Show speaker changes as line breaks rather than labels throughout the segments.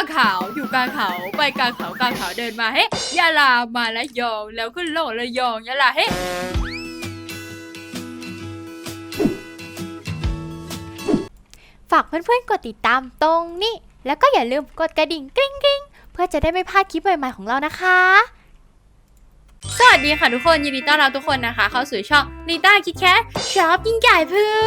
างเขาอยู่กลางเขาไปกลางเขากลางเขาเดินมาเฮ้ยาลามาละยอง แล้วขึ้นโลกละยองยาลาเฮ้
ฝากเพื่อนๆกดติดตามตรงนี้ แล้วก็อย่าลืมกดกระดิ่งกริ๊งๆ เพื่อจะได้ไม่พลาดคลิปใหม่ๆของเรานะคะ
สวัสดีค่ะทุกคนยินดีต้อนรับทุกคนนะคะ เข้าสู่ช่องลิต้าคิดแคทชอปยิ่งใหญ่พือ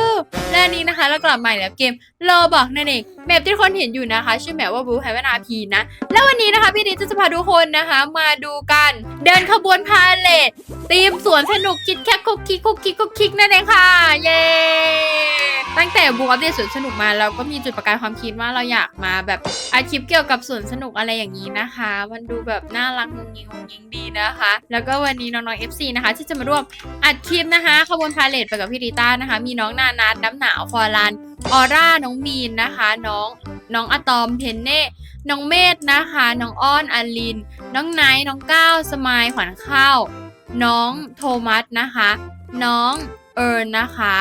และนี้นะคะเรากลับมาแล้วเกมโลบอกนั่นเองแบบที่ทุกคนเห็นอยู่นะคะ ชื่อแบบว่าบูไฮวนาพีนะ แล้ววันนี้นะคะพี่ดิจะพาทุกคนนะคะ มาดูกัน เดินขบวนพาเลททีมสวนสนุกคิดแคทคุกคิกคุกคิกคุกคิกนั่นเองค่ะ เย้ ตั้งแต่บูอัปเดตสวนสนุกมาเราก็มีจุดประกายความคิดว่าเราอยากมาแบบอาคลิปเกี่ยวกับสวนสนุกอะไรอย่างนี้นะคะ มันดูแบบน่ารักงุงยิงงงยิงดีนะคะ แล้วก็วันนี้น้องๆ FC นะคะ ที่จะมาร่วมอัดคลิปนะคะขบวนพาเลทไปกับพี่ริต้านะคะ มีน้องนานัทน้ำหนาวฟอรันออร่าน้องมีนนะคะ น้องน้องอะตอมเพนเน่น้องเมธนะคะ น้องอ้อนอลิน น้องไนท์น้องก้าวสมายขวัญข้าว น้องโทมัสนะคะ น้องเอิร์นนะคะ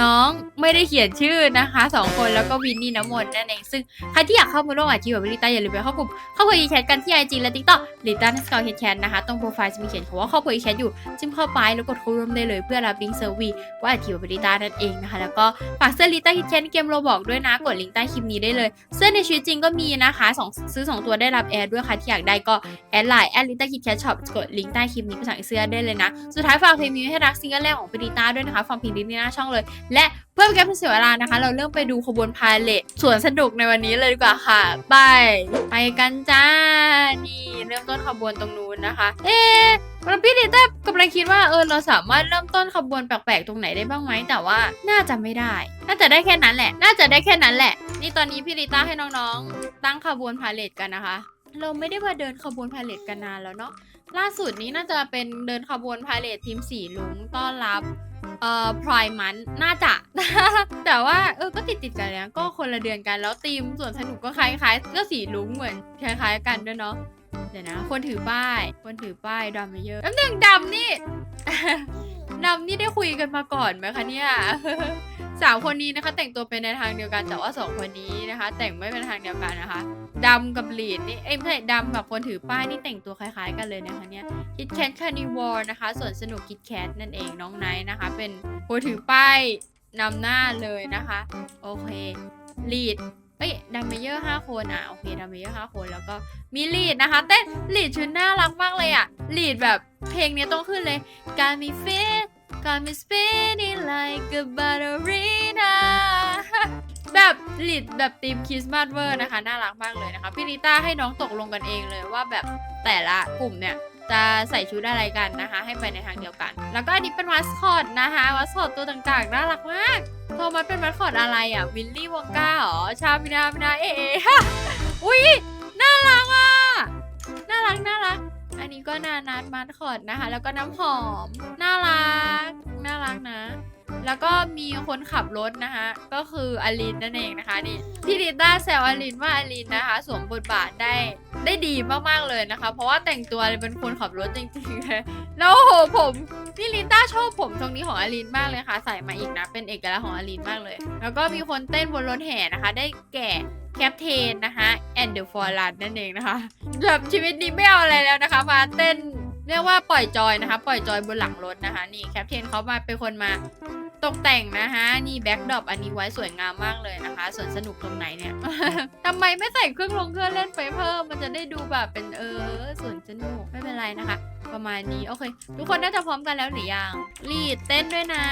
น้องไม่ได้เขียนชื่อนะคะสองคนแล้วก็วินนี่น้ำมนต์นั่นเองซึ่งใครที่อยากเข้ามาร่วมอัดคลิปกับลิต้าอย่าลืมไปเข้ากลุ่มเข้าคุยแชทกันที่ไอจีและทิกต็อกลิต้าสกอร์แชทนะคะตรงโปรไฟล์จะมีเขียนคำว่าเข้าคุยแชทอยู่จิ้มเข้าไปแล้วกดเข้าร่วมได้เลยเพื่อรับลิงก์เซอร์วีว่าอัดคลิปกับลิต้านั่นเองนะคะแล้วก็ฝากเสื้อลิต้าคิดแชทในเกมโรบอกด้วยนะกดลิงก์ใต้คลิปนี้ได้เลย เสื้อในชีวิตจริงก็มีนะคะสองซื้อสองตัวได้รับแอดด้วยค่ะที่อยากได้ก็แอดไลน์แอดลิต้าคิดแคทช็อปกดลิงก์ใต้คลิปนี้ไปสั่งเสื้อได้เลยนะสุดท้ายฝากเพลงนี้ให้รักซิงเกิลแรกของปริต้าด้วยนะคะฟังเพลงนี้หน้าช่องเลยและเพื่อเป็นการเสียเวลานะคะ เราเริ่มไปดูขบวนพาเลทสวนสนุกในวันนี้เลยดีกว่าค่ะ ไป ไปกันจ้า นี่เริ่มต้นขบวนตรงนู้นนะคะ เอ๊ะแล้วพี่ลิต้ากำลังคิดว่าเออเราสามารถเริ่มต้นขบวนแปลกๆตรงไหนได้บ้างไหมแต่ว่าน่าจะไม่ได้ น่าจะได้แค่นั้นแหละ น่าจะได้แค่นั้นแหละ นี่ตอนนี้พี่ลิต้าให้น้องๆ ตั้งขบวนพาเลทกันนะคะ เราไม่ได้มาเดินขบวนพาเลทกันนานแล้วเนาะล่าสุดนี้น่าจะเป็นเดินขบวนพาเลททีมสีลุงต้อนรับ เอ่อพรายมันน่าจะ แต่ว่าเออก็ติดติดๆกันนะก็คนละเดือนกันแล้วทีมส่วนสนุกก็คล้ายๆก็สีลุ้งเหมือนคล้าย ๆ กันด้วยเนาะเดี๋ยวนะ คนถือป้าย คนถือป้ายดำมาเยอะแล้วหนึ่งดำนี่ดำนี่ได้คุยกันมาก่อนไหมคะเนี่ยสามคนนี้นะคะ แต่งตัวเป็นในทางเดียวกันแต่ว่าสองคนนี้นะคะ แต่งไม่เป็นทางเดียวกันนะคะ ดำกับลีดนี่เอ้ยไม่ใช่ดำกับคนถือป้ายนี่แต่งตัวคล้ายๆกันเลยนะคะเนี่ยคิดแคทคานิวอร์นะคะส่วนสนุกคิดแคทนั่นเองน้องไนท์นะคะ เป็นคนถือป้ายนำหน้าเลยนะคะ โอเคลีดเอ้ยดัมเมเยอร์ห้าคนอะโอเคดัมเมเยอร์ห้าคนแล้วก็มีลีดนะคะเต้นลีดชุดน่ารักมากเลยอะลีดแบบเพลงนี้ต้องขึ้นเลยการมีเฟสการมี spinning like a ballerina แบบลีดแบบทีมคริสต์มาสเวอร์นะคะ น่ารักมากเลยนะคะ พี่ลิต้าให้น้องตกลงกันเองเลยว่าแบบแต่ละกลุ่มเนี่ยจะใส่ชุดอะไรกันนะคะ ให้ไปในทางเดียวกัน แล้วก็อันนี้เป็นมัสคอตนะคะมัสคอตตัวต่างๆ น่ารักมากโทมัสเป็นมัสคอตอะไรอะวิลลี่วองก้าเหรอชาบินาบินาเอเอฮะอุ้ยน่ารักอะน่ารักน่ารัก อันนี้ก็นานัทมัสคอตนะคะ แล้วก็น้ำหอม น่ารัก น่ารักนะ แล้วก็มีคนขับรถนะคะ ก็คืออลินนั่นเองนะคะนี่พี่ลิต้าแซวอลินว่าอลินนะคะ สวมบทบาทได้ได้ดีมากๆเลยนะคะ เพราะว่าแต่งตัวเป็นคนขับรถจริงๆเลยแล้วโอ้โหผมพี่ลิต้าชอบผมตรงนี้ของอลินมากเลยค่ะ ใส่มาอีกนะ เป็นเอกลักษณ์ของอลินมากเลย แล้วก็มีคนเต้นบนรถแห่นะคะ ได้แก่แคปเทนนะคะแอนเดอร์ฟอร์ลันนั่นเองนะคะแบบชีวิตนี้ไม่เอาอะไรแล้วนะคะ มาเต้น เรียกว่าปล่อยจอยนะคะ ปล่อยจอยบนหลังรถนะคะ นี่แคปเทนเขามาเป็นคนมาตกแต่งนะคะนี่แบ็กดรอปอันนี้ไว้สวยงามมากเลยนะคะส่วนสนุกตรงไหนเนี่ยทำไมไม่ใส่เครื่องลงเครื่องเล่นไปเพิ่ม มันจะได้ดูแบบเป็นเออส่วนสนุกไม่เป็นไรนะคะ ประมาณนี้โอเค ทุกคนน่าจะพร้อมกันแล้วหรือยังลีดเต้นด้วยนะ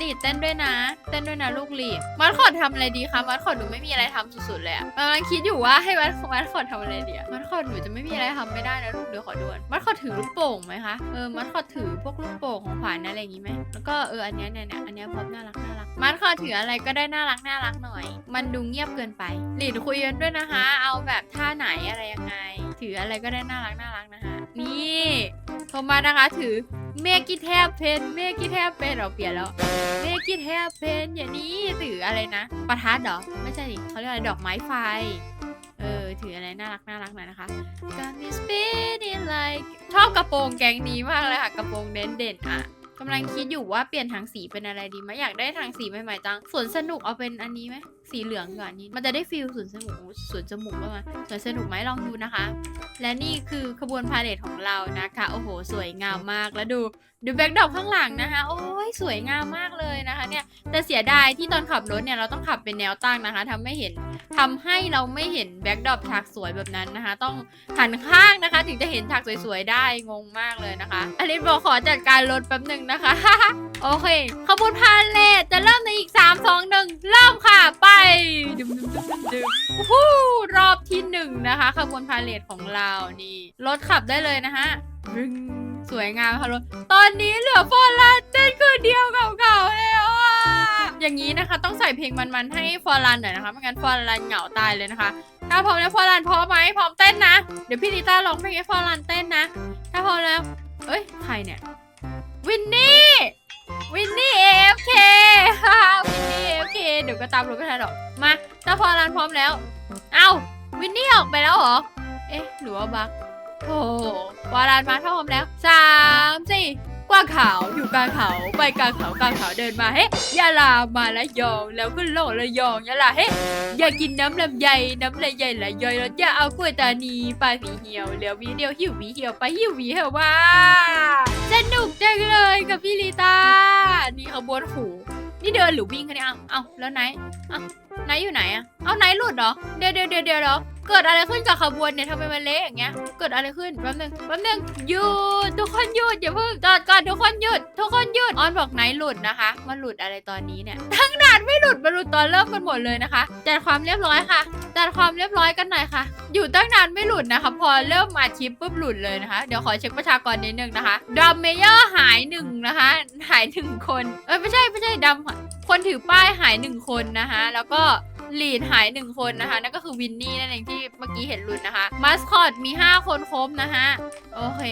ลีดเต้นด้วยนะ เต้นด้วยนะลูกลีดมัดขอดทำอะไรดีคะมัดขอดหนูไม่มีอะไรทำสุดๆเลยอะกำลังคิดอยู่ว่าให้มัดมัดขอดทำอะไรดีอะมัดขอดหนูจะไม่มีอะไรทำไม่ได้นะลูกเดี๋ยวขอดูก่อนมัดขอดถือลูกโป่งไหมคะเออมัดขอดถือพวกลูกโป่งของขวัญอะไรอย่างงี้ไหมแล้วก็เอออันนี้เนี่ยเนี่ยอันนี้พร้อมน่ารักน่ารักมัดขอดถืออะไรก็ได้น่ารักน่ารักหน่อย มันดูเงียบเกินไปลีดคุยกันด้วยนะคะ เอาแบบท่าไหนอะไรยังไง ถืออะไรก็ได้น่ารักน่ารักนะคะ นี่โทรมานะคะถือเมกิแทบเพนเมกิแทบเพนเราเปลี่ยนแล้วเมกิแทบเพนอย่างนี้ถืออะไรนะ ประทัดเหรอ ไม่ใช่ดิเขาเรียกอะไรดอกไม้ไฟ เออ ถืออะไรน่ารักน่ารักหน่อยนะคะ Got me spinning like ชอบกระโปรงแกงนี้มากเลยค่ะ กระโปรงเด่นเด่นอะกำลังคิดอยู่ว่าเปลี่ยนทางสีเป็นอะไรดีไหมอยากได้ทางสีใหม่ๆจังสวนสนุกเอาเป็นอันนี้ไหมสีเหลืองก่อนนี่มันจะได้ฟิลสวนสนุกสวนสนุกบ้างไหมสวนสนุกไหมลองดูนะคะ และนี่คือขบวนพาเหรดของเรานะคะ โอ้โห สวยงามมากแล้วดูดูแบ็กดรอปข้างหลังนะคะ โอ้ยสวยงามมากเลยนะคะเนี่ยแต่เสียดายที่ตอนขับรถเนี่ยเราต้องขับเป็นแนวตั้งนะคะทำไม่เห็นทำให้เราไม่เห็นแบ็กดรอปฉากสวยแบบนั้นนะคะ ต้องหันข้างนะคะ ถึงจะเห็นฉากสวยๆได้งงมากเลยนะคะอลินบอกขอจัดการรถแป๊บหนึ่งนะคะ โอเค ขบวนพาเหรดจะเริ่มในอีก 3 2 1 เริ่มค่ะ ไปดึมดึมดึมดึมดึมวู้รอบที่หนึ่งนะคะ ขบวนพาเหรดของเรานี่ รถขับได้เลยนะฮะรึงสวยงามค่ะรถ ตอนนี้เหลือฟอร์ลันเต้นคนเดียวกับเขาแล้วอะอย่างนี้นะคะ ต้องใส่เพลงมันๆให้ฟอร์ลันหน่อยนะคะไม่งั้นฟอร์ลันเหงาตายเลยนะคะ ถ้าพร้อมแล้วฟอร์ลันพร้อมไหมพร้อมเต้นนะ เดี๋ยวพี่ลิต้าร้องเพลงให้ฟอร์ลันเต้นนะ ถ้าพร้อมแล้ว เอ้ย ใครเนี่ย วินนี่ วินนี่ AFK ฮ่าวินนี่ AFK เดี๋ยวก็ตามรถไม่ทันหรอกมาถ้าพอรันพร้อมแล้ว เอ้าวินนี่ออกไปแล้วเหรอ เอ๊ะหรือว่าบักโอ้วารันมาถ้าพร้อมแล้วสามสี่กว้างขาวอยู่กลางเขาไปกลางเขากลางเขาเดินมาเฮ้ยาลามาละยองแล้วก็โลกละยองยาลาเฮ้อย่ากินน้ำลำไยน้ำลำไยละย่อยแล้วอย่าเอากล้วยตานีปลาผีเหี่ยวแล้ววีเดียวหิวหวีเหี่ยวไปหิวหวีเหอะว่าสนุกจังเลยกับพี่ลิ บวนหู นี่เดินหรือวิ่งคะเนี่ยเอาเอาแล้วไหนเอาไหนอยู่ไหนอะเอาไหนหลุดเหรอ เดี๋ยวเดี๋ยวเดี๋ยวเดี๋ยว เกิดอะไรขึ้นกับขบวนเนี่ยทำไมมันเละอย่างเงี้ย เกิดอะไรขึ้นแป๊บนึงแป๊บนึงหยุดทุกคนหยุดอย่าเพิ่งจอดก่อนทุกคนหยุดทุกคนหยุดออนบอกไหนหลุดนะคะ มันหลุดอะไรตอนนี้เนี่ยทั้งด่านไม่หลุดมันหลุดตอนเริ่มกันหมดเลยนะคะจัดความเรียบร้อยค่ะจัดความเรียบร้อยกันหน่อยค่ะ อยู่ตั้งนานไม่หลุดนะคะ พอเริ่มมาชิปปุ๊บหลุดเลยนะคะ เดี๋ยวขอเช็คประชากรนิดนึงนะคะดัมเมเยอร์หายหนึ่งนะคะ หายหนึ่งคนเอ้ยไม่ใช่ไม่ใช่ดัมคนถือป้ายหายหนึ่งคนนะคะ แล้วก็ ลีดหายหนึ่งคนนะคะ นั่นก็คือวินนี่นั่นเองที่เมื่อกี้เห็นหลุดนะคะมาสคอตมี 5 คนครบนะคะโอเค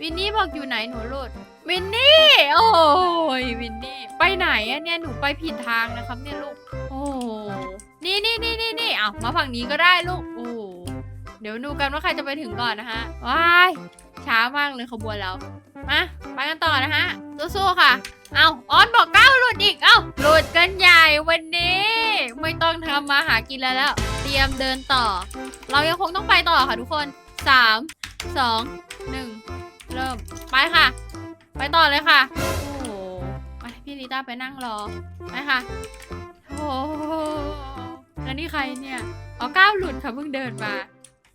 วินนี่บอกอยู่ไหนหนูหลุดวินนี่โอ้ยวินนี่ไปไหนอะเนี่ยหนูไปผิดทางนะครับเนี่ยลูกโอ้นี่นี่นี่นี่นี่เอามาฝั่งนี้ก็ได้ลูกโอ้ เดี๋ยวดูกันว่าใครจะไปถึงก่อนนะคะว้ายช้ามากเลยขบวนเรา มาไปกันต่อนะฮะสู้ๆค่ะ เอาออนบอกก้าวหลุดอีก เอาหลุดกันใหญ่วันนี้ ไม่ต้องทำมาหากินแล้วแล้ว เตรียมเดินต่อ เรายังคงต้องไปต่อค่ะทุกคนสามสองหนึ่งเริ่ม ไปค่ะ ไปต่อเลยค่ะ โอ้โหไปพี่ลิต้าไปนั่งรอ ไปค่ะ โอ้โหแล้วนี่ใครเนี่ย อ๋อก้าวหลุดค่ะเพิ่งเดินมา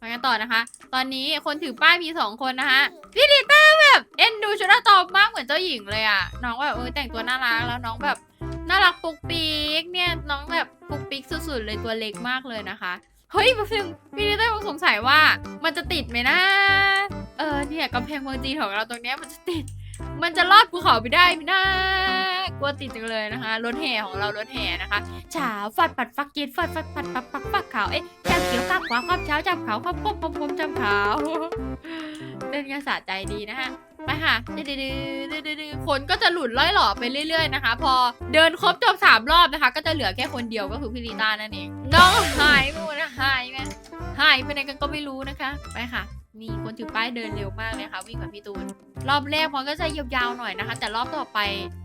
ไปกันต่อนะคะ ตอนนี้คนถือป้ายมีสองคนนะคะพี่ลิต้าแบบเอ็นดูชุดอะตอมมากเหมือนเจ้าหญิงเลยอะน้องแบบเออแต่งตัวน่ารักแล้วน้องแบบน่ารักปุกปิกเนี่ยน้องแบบปุกปิกสุดๆเลยตัวเล็กมากเลยนะคะเฮ้ยมาถึงพี่ลิต้าสงสัยว่ามันจะติดไหมนะเออเนี่ยกำแพงเมืองจีนของเราตรงเนี้ยมันจะติด มันจะลอดภูเขาไปได้ไหมนะ กลัวติดจังเลยนะคะ รถแห่ของเรารถแห่นะคะเช้าฟัดปัดฟักเย็นฟัดฟัดปัดปักปักปักขาวเอ๊ะจับเขียวกับขวาความเช้าจับขาวความพมพมพมจับขาวเล่นกันสะใจดีนะฮะไปค่ะดื้อดื้อดื้อดื้อดคนก็จะหลุดล่อยหล่อไปเรื่อย ๆนะคะ พอเดินครบจบสามรอบนะคะ ก็จะเหลือแค่คนเดียวก็คือพี่ลีตานั่นเองน้องหายไปหมดนะหายไปหายไปไหนกันก็ไม่รู้นะคะ ไปค่ะ มีคนถือป้ายเดินเร็วมากเลยค่ะวิ่งกับพี่ตูน รอบแรกมันก็จะยาวๆหน่อยนะคะ แต่รอบต่อไป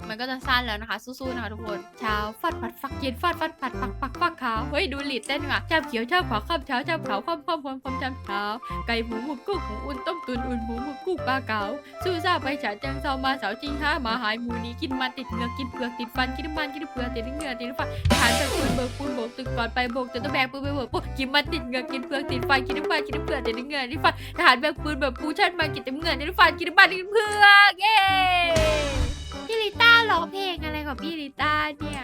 มันก็จะสั้นแล้วนะคะ สู้ๆนะคะทุกคนเช้าฟัดปัดฟักเย็นฟัดฟัดปัดปักปักปักขาวเฮ้ยดูหลีดเต้นว่ะจับเขียวจับขาวข้ามเช้าจับขาวข้ามข้ามข้ามข้ามจับเช้าไก่หมูหมูกุ้งหมูอุ่นต้มตุนอุ่นหมูหมูกุ้งปลาเก๋าสู้ซ่าไปฉะเจังเซามาเสาจริงห้ามาหายหมูนี้กินมันติดเหงือกินเปลือกติดฟันกินน้ำมันกินเปลือกติดเหงือติดฟันทานไปปูนเบิกปูนโบกตึกก่อนไปโบกตึกต้องแบกปืนไปโบกปุ๊บกินมันติดเหงือกินเปลือกติดฟันกินน้ำมันกินเปลือกติดเหงือติดฟันทหารแบบปืนแบบฟูชั่นมากินเต็มเงินในฟันกินน้ำมันกินเพื่อเย้พี่ลิต้าร้องเพลงอะไรของพี่ลิต้าเนี่ย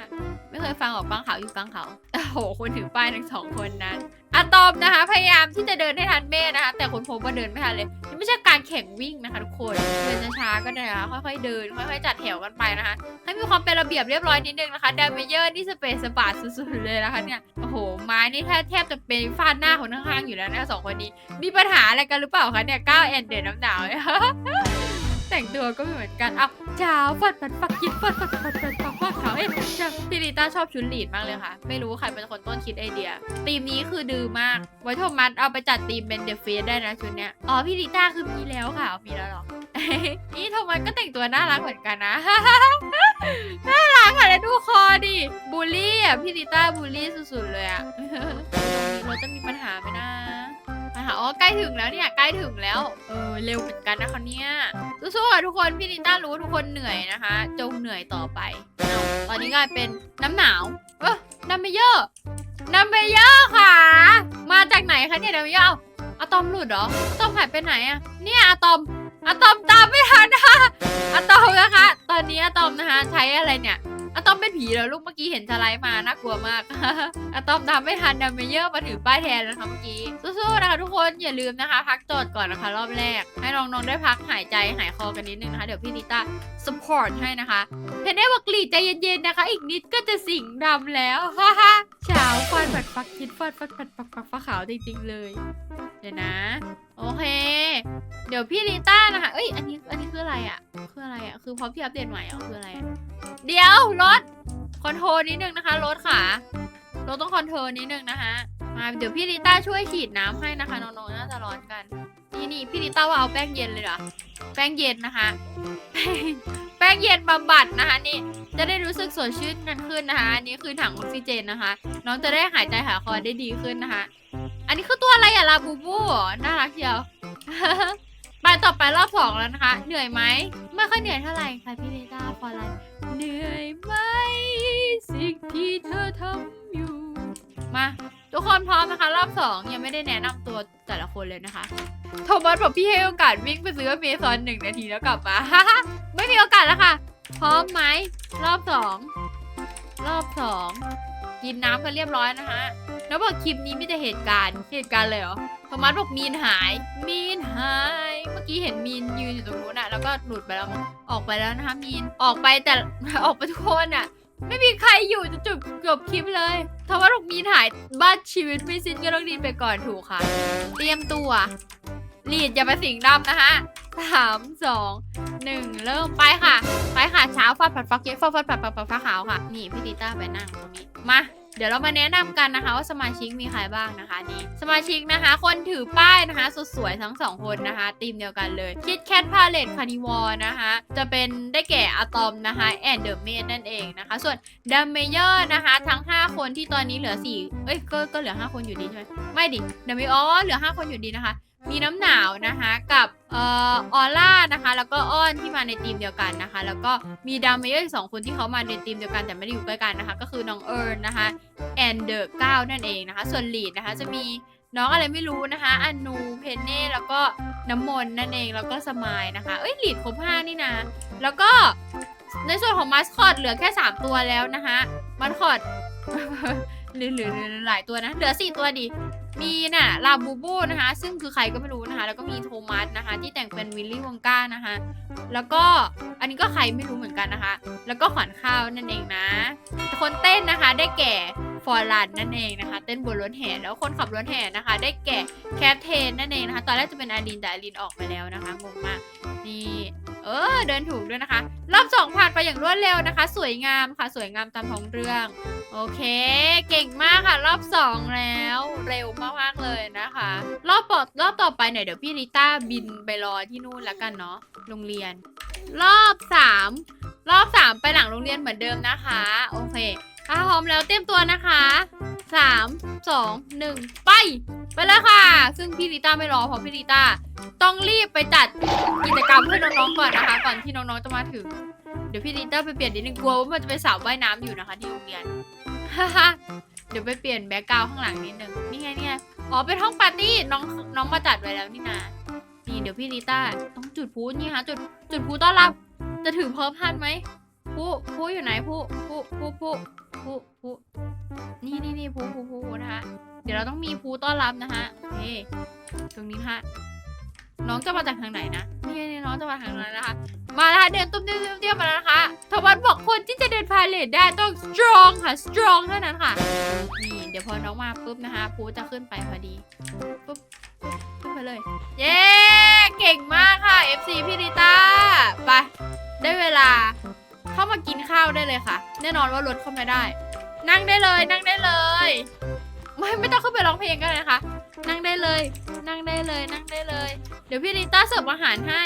ไม่เคยฟังออกกลางเขาอยู่กลางเขาโอ้โหคนถือป้ายทั้งสองคนนั้นอะตอมนะคะ พยายามที่จะเดินให้ทันเมฆนะคะ แต่คนพบว่าเดินไม่ทันเลยนี่ไม่ใช่การแข่งวิ่งนะคะทุกคนเดินช้าๆก็ได้นะคะค่อยๆเดินค่อยๆจัดแถวกันไปนะคะ ให้มีความเป็นระเบียบเรียบร้อยนิดนึงนะคะดามเมเยอร์นี่สเปซสปาสุดๆเลยนะคะเนี่ยโอ้โหไม้นี่แทบแทบจะเป็นฟาดหน้าคนข้างๆอยู่แล้วนะคะสองคนนี้ มีปัญหาอะไรกันหรือเปล่าคะเนี่ยก้าวแอนเดนน้ำหนาวเนี่ย แต่งตัวก็ไม่เหมือนกันเอาเช้าฟัดฟัดฟักยิบฟัดฟัดฟัดฟัดฟัดฟัดขาวเอ๊ะจะพี่ลิต้าชอบชุดลีดมากเลยค่ะ ไม่รู้ใครเป็นคนต้นคิดไอเดียธีมนี้คือดื้อมากไว้โทมัสเอาไปจัดธีมเป็นเดอะเฟสได้นะชุดเนี้ยอ๋อพี่ลิต้าคือมีแล้วค่ะมีแล้วหรอนี่โทมัสก็แต่งตัวน่ารักเหมือนกันนะน่ารักค่ะแล้วดูคอดิบูลลี่อะพี่ลิต้าบูลลี่สุดๆเลยอะเราจะมีปัญหาไหมนะ ปัญหาอ๋อใกล้ถึงแล้วเนี่ยใกล้ถึงแล้วเออเร็วเหมือนกันนะคะเนี่ยสู้ๆค่ะทุกคนพี่ลิต้ารู้ทุกคนเหนื่อยนะคะ จงเหนื่อยต่อไป ตอนนี้กลายเป็นน้ำหนาวเออน้ำไม่เยอะน้ำไม่เยอะค่ะ มาจากไหนคะเนี่ยน้ำไม่เยอะเอาอะตอมหลุดเหรออะตอมหายไปไหนอะเนี่ยอะตอมอะตอมตามไม่ทันนะคะอะตอมนะคะ ตอนนี้อะตอมนะคะ ใช้อะไรเนี่ย อะตอมเป็นผีเหรอลูกเมื่อกี้เห็นสไลด์มาน่ากลัวมาก อะตอมตามไม่ทันดัมเมเยอร์มาถือป้ายแทนแล้วนะคะเมื่อกี้สู้ๆนะคะทุกคนอย่าลืมนะคะ พักจอดก่อนนะคะ รอบแรก ให้น้องๆได้พักหายใจหายคอกันนิดนึงนะคะเดี๋ยวพี่ลิต้า support ให้นะคะเพนเน่บอกกรีใจเย็นๆนะคะ อีกนิดก็จะสิงดำแล้ว ฮ่าฮ่าเช้าฟันปัดฟักคิดฟันฟัดปัดปักปักฟ้าขาวจริงๆเลย เดี๋ยวนะ โอเค เดี๋ยวพี่ลิต้านะคะ เอ้ย อันนี้อันนี้คืออะไรอะ่ะ คืออะไรอะ่ะ คือพอพี่อัปเดตใหม่เหรอคืออะไรอะเดี๋ยวรถคอนโทรลนิดนึงนะคะรถค่ะ เรถต้องคอนโทรลนิดนึงนะคะมาเดี๋ยวพี่ลิต้าช่วยฉีดน้ำให้นะคะน้องๆน่าจะร้อนกัน นี่นี่พี่ลิต้าว่าเอาแป้งเย็นเลยเหรอแป้งเย็นนะคะ แป้งแป้งเย็นบำบัดนะคะนี่จะได้รู้สึกสดชื่นกันขึ้นนะคะอันนี้คือถังออกซิเจนนะคะ น้องจะได้หายใจหายคอได้ดีขึ้นนะคะ อันนี้คือตัวอะไรอะลาบูบูน่ารักเชียว ไปต่อไปรอบสองแล้วนะคะ เหนื่อยไหม ไม่ค่อยเหนื่อยเท่าไหร่ค่ะพี่เลต้าฟอร์ลันเหนื่อยไหม สิ่งที่เธอทำอยู่ มา ทุกคนพร้อมนะคะ รอบสองยังไม่ได้แนะนำตัวแต่ละคนเลยนะคะ โทมัสบอกพี่ให้โอกาสวิ่งไปซื้อเมซอนหนึ่งนาทีแล้วกลับมา ไม่มีโอกาสแล้วค่ะ พร้อมไหม รอบสองรอบสองกินน้ำกันเรียบร้อยนะคะแล้วบอกคลิปนี้มีแต่เหตุการณ์ เหตุการณ์เลยเหรอโทมัสบอกมีนหาย มีนหาย เมื่อกี้เห็นมีนยืนอยู่ตรงนู้นอะแล้วก็หลุดไปแล้วมั้งออกไปแล้วนะคะมีนออกไปแต่ ออกไปทุกคนอะไม่มีใครอยู่จนจบจบคลิปเลยโทมัสบอกมีนหายบ้านชีวิตไม่สิ้นก็ต้องดินไปก่อนถูกค่ะ เตรียมตัวลีดอย่าไปสิงดำนะคะสามสองหนึ่งเริ่มไปค่ะ ไปค่ะเช้าฟาดผัดฟักเย็นฟาดฟัดผัดผัดผัดฟ้าขาวค่ะ นี่พี่ติต้าไปนั่งตรงนี้มา เดี๋ยวเรามาแนะนำกันนะคะว่าสมาชิกมีใครบ้างนะคะนี่สมาชิกนะคะ คนถือป้ายนะคะสุดสวยทั้งสองคนนะคะทีมเดียวกันเลยคิดแคทพาเลตคานิวอร์นะคะ จะเป็นได้แก่อะตอมนะคะแอนเดอร์เมดนั่นเองนะคะ ส่วนดัมเมเยอร์นะคะ ทั้ง 5 คนที่ตอนนี้เหลือ4เอ้ยก็ก็เหลือ 5 คนอยู่ดีใช่ไหมไม่ดิดัมเมอ๋อเหลือ 5 คนอยู่ดีนะคะ มีน้ำหนาวนะคะกับเอ่อออร่านะคะ แล้วก็อ้อนที่มาในทีมเดียวกันนะคะ แล้วก็มีดัมเมเยอร์อีกสองคนที่เขามาในทีมเดียวกันแต่ไม่ได้อยู่ใกล้กันนะคะ ก็คือน้องเอิร์นนะคะแอนเดอร์เก้านั่นเองนะคะ ส่วนลีดนะคะจะมีน้องอะไรไม่รู้นะคะอนูเพนเน่แล้วก็น้ำมนต์นั่นเองแล้วก็สมายนะคะเอ้ยลีดครบห้านี่นะแล้วก็ในส่วนของมัสคอตเหลือแค่ 3 ตัวแล้วนะคะมัสคอตเหลือเหลือเหลือหลายตัวนะเหลือ 4 ตัวดิ มีน่ะลาบูบูนะคะ ซึ่งคือใครก็ไม่รู้นะคะ แล้วก็มีโทมัสนะคะ ที่แต่งเป็นวิลลี่วองก้านะคะ แล้วก็อันนี้ก็ใครไม่รู้เหมือนกันนะคะ แล้วก็ขวัญข้าวนั่นเองนะคนเต้นนะคะได้แก่ฟอร์ลันนั่นเองนะคะ เต้นบนรถแห่แล้วคนขับรถแห่นะคะ ได้แก่แคทเทนนั่นเองนะคะ ตอนแรกจะเป็นอารินแต่อารินออกไปแล้วนะคะงงมากนี่ เออ เดินถูกด้วยนะคะ รอบสองผ่านไปอย่างรวดเร็วนะคะ สวยงามค่ะ สวยงามตามท้องเรื่อง โอเค เก่งมากค่ะ รอบสองแล้ว เร็วมากมากเลยนะคะ รอบต่อรอบต่อไปเนี่ยเดี๋ยวพี่ลิต้าบินไปรอที่นู่นแล้วกันเนาะ โรงเรียน รอบสามรอบสามไปหลังโรงเรียนเหมือนเดิมนะคะ โอเค ถ้าพร้อมแล้วเตรียมตัวนะคะสามสองหนึ่งไป ไปเลยค่ะ ซึ่งพี่ลิต้าไม่รอเพราะพี่ลิต้าต้องรีบไปจัดกิจกรรมให้น้องๆก่อนนะคะ ก่อนที่น้องๆจะมาถึง เดี๋ยวพี่ลิต้าไปเปลี่ยนนิดนึงกลัวว่ามันจะไปสาวว่ายน้ำอยู่นะคะที่โรงเรียนเดี๋ยวไปเปลี่ยนแบ็กกราวข้างหลังนิดนึงนี่ไงนี่ไงอ๋อเป็นห้องปาร์ตี้น้องน้องมาจัดไว้แล้วนี่นานี่เดี๋ยวพี่ลิต้าต้องจุดพลุนี่ค่ะจุดจุดพลุต้อนรับจะถึงพร้อมพันไหม พลุพลุอยู่ไหนพลุพลุพลุพลุพลุพลุนี่นี่นี่พลุพลุพลุนะคะเดี๋ยวเราต้องมีพลุต้อนรับนะคะโอเคตรงนี้นะคะน้องจะมาจากทางไหนนะนี่นี่น้องจะมาทางนั้นนะคะ มาแล้วเดินตุ้มเตี้ยมตุ้มเตี้ยมมาแล้วนะคะทวัตบอกคนที่จะเดินพาเลทได้ต้อง strong ค่ะ strong เท่านั้นค่ะนี่เดี๋ยวพอน้องมาปุ๊บนะคะพูจะขึ้นไปพอดีปุ๊บขึ้นไปเลย เย้เก่งมากค่ะ FC พี่ริต้าไปได้เวลา เข้ามากินข้าวได้เลยค่ะ แน่นอนว่ารถเข้ามาได้ นั่งได้เลย นั่งได้เลย ไม่ไม่ต้องขึ้นไปร้องเพลงก็ได้นะคะ นั่งได้เลย นั่งได้เลย นั่งได้เลย เดี๋ยวพี่ริต้าเสิร์ฟอาหารให้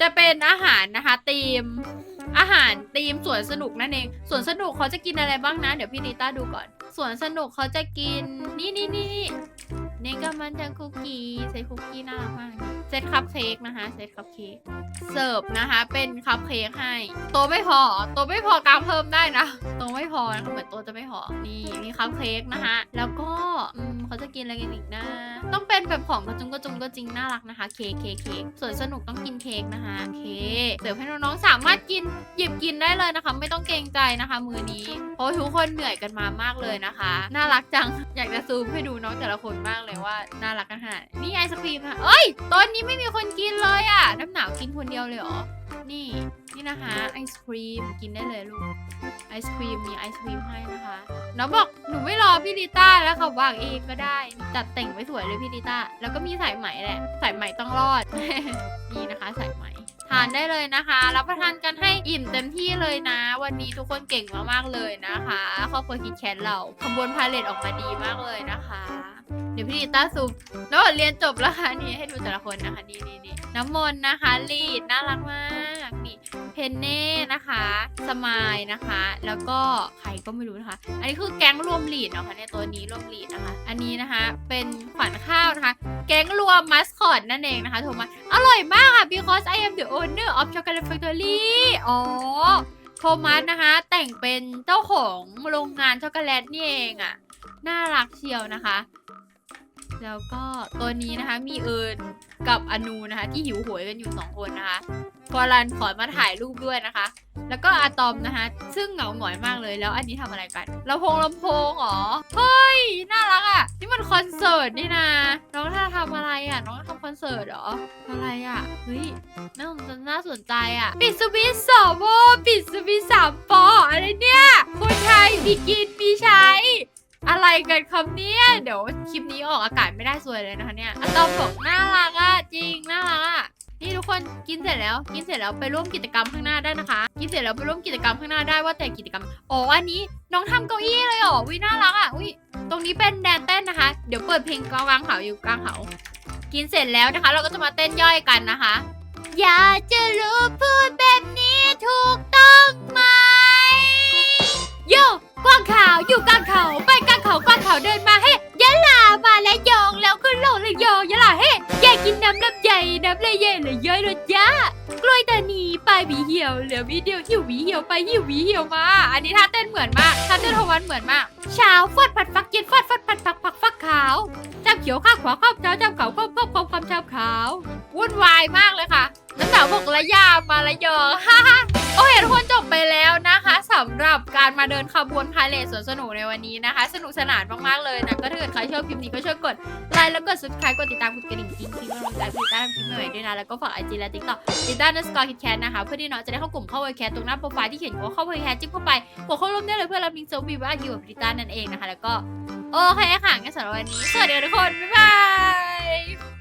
จะเป็นอาหารนะคะธีม อาหารธีมสวนสนุกนั่นเองสวนสนุกเขาจะกินอะไรบ้างนะ เดี๋ยวพี่นิต้าดูก่อนสวนสนุกเขาจะกิน นี่นี่นี่นี่นี่ก็มันจะคุกกี้เซตคุกกี้น่ารักมากนี่ เซตคัพเค้กนะคะเซตคัพเค้กเสิร์ฟนะคะ เป็นคัพเค้กให้ โตะไม่พอ โตะไม่พอกางเพิ่มได้นะโตะไม่พอนะคะเหมือนโตะจะไม่พอนี่มีคัพเค้กนะคะแล้วก็อืมเขาจะกินอะไรกันอีกนะต้องเป็นแบบของกระจุงกระจุงก็จริงน่ารักนะคะเค้กเค้กเค้กสวนสนุกต้องกินเค้กนะคะโอเคเสิร์ฟให้น้องๆสามารถกินหยิบกินได้เลยนะคะ ไม่ต้องเกรงใจนะคะ มือนี้เพราะทุกคนเหนื่อยกันมามากเลยนะคะ น่ารักจังอยากจะซูมให้ดูน้องแต่ละคนมากเลยว่าน่ารักกันขนาดนี่ไอศครีมค่ะเอ้ยตอนนี้ไม่มีคนกินเลยอะ่ะ น้ำหนาวกินคนเดียวเลยเหรอ นี่ นี่นะคะไอศครีมกินได้เลยลูก ไอศครีมมีไอศครีมให้นะคะน้องบอกหนูไม่รอพี่ลิต้าแล้วค่ะวางเองก็ได้ จัดแต่งไว้สวยเลยพี่ลิต้า แล้วก็มีสายไหมแหละ สายไหมต้องรอด นี่นะคะสายไหมทานได้เลยนะคะ รับประทานกันให้อิ่มเต็มที่เลยนะ วันนี้ทุกคนเก่งมากๆเลยนะคะ ครอบครัวคิดแคทเราขบวนพาเลทออกมาดีมากเลยนะคะ เดี๋ยวพี่ดิต้าซูมแล้วเรียนจบแล้วค่ะนี่ให้ดูแต่ละคนนะคะนี่นี่นี่น้ำมนต์นะคะลีดน่ารักมากนี่เพนเน่นะคะสมายนะคะ แล้วก็ใครก็ไม่รู้นะคะ อันนี้คือแก๊งรวมลีดเนาะคะเนี่ยตัวนี้รวมลีดนะคะ อันนี้นะคะเป็นขวัญข้าวนะคะ แก๊งรวมมัสคอตนั่นเองนะคะโทมัสอร่อยมากค่ะ because I am the owner of chocolate factory อ๋อโทมัสนะคะแต่งเป็นเจ้าของโรงงานช็อกโกแลตนี่เองอะ่ะน่ารักเชียวนะคะ แล้วก็ตัวนี้นะคะมีเอิญกับอนูนะคะ ที่หิวโหยกันอยู่สองคนนะคะฟอรันขอมาถ่ายรูปด้วยนะคะ แล้วก็อะตอมนะคะ ซึ่งเหงาหงอยมากเลยแล้วอันนี้ทำอะไรกันลำโพงลำโพงเหรอเฮ้ยน่ารักอะนี่มันคอนเสิร์ตนี่นะน้องถ้าทำอะไรอะน้องทำคอนเสิร์ตเหรออะไรอะเฮ้ยน่าสนน่าสนใจอะปิดสวิตสองโปิดสวิตสามปออะไรเนี่ยคนไทยมีกินมีใช้ อะไรกันครับเนี่ย เดี๋ยวคลิปนี้ออกอากาศไม่ได้สวยเลยนะคะเนี่ยอะตอมบอกน่ารักอะจริงน่ารักอะนี่ทุกคนกินเสร็จแล้ว กินเสร็จแล้วไปร่วมกิจกรรมข้างหน้าได้นะคะ กินเสร็จแล้วไปร่วมกิจกรรมข้างหน้าได้ว่าแต่กิจกรรมอ๋ออันนี้น้องทำเก้าอี้เลยเหรอวิน่ารักอะวิตรงนี้เป็นแดนเต้นนะคะ เดี๋ยวเปิดเพลงกลางเขาอยู่กลางเขากินเสร็จแล้วนะคะ เราก็จะมาเต้นย่อยกันนะคะ อยากจะรู้พูดแบบ หิวหวีเหี่ยวไปหิวหวีเฮียวมา อันนี้ท่าเต้นเหมือนมากท่าเต้นทวันเหมือนมากเช้าฟอดผัดฟักเย็นฟอดฟอดผัดผักผักฟักขาวจ้ำเขียวข้าวขวาข้าวเช้าจ้ำขาวข้าวข้าวข้าวความเช้าขาววุ่นวายมากเลยค่ะน้ำสาวบอกระยามาละยองฮ่าฮ่าโอเคทุกคนจบไปแล้วำหรับการมาเดินขบวนพาเลทสวนสนุกในวันนี้นะคะ สนุกสนานมากๆเลยนะก็ถ้าเกิดใครชอบคลิปนี้ก็ช่วยกดไลค์แล้วกด subscribe กดติดตามกดกระดิ่งกิ๊งกิ๊งกำลังใจให้ติดตามคลิปใหม่ๆด้วยนะแล้วก็ฝากไอจีและติ๊กต็อกติดตามนัสกอร์คิดแคทนะคะเพื่อที่น้องจะได้เข้ากลุ่มเข้าไวแคทตรงหน้าโปรไฟล์ที่เขียนว่าเข้าไวแคทจิ้มเข้าไปกดเข้าร่วมได้เลยเพื่อรับลิงก์โซบีว่าอยู่กับติดตานั่นเองนะคะ แล้วก็โอเคค่ะงั้นสำหรับวันนี้สวัสดีทุกคนบ๊ายบาย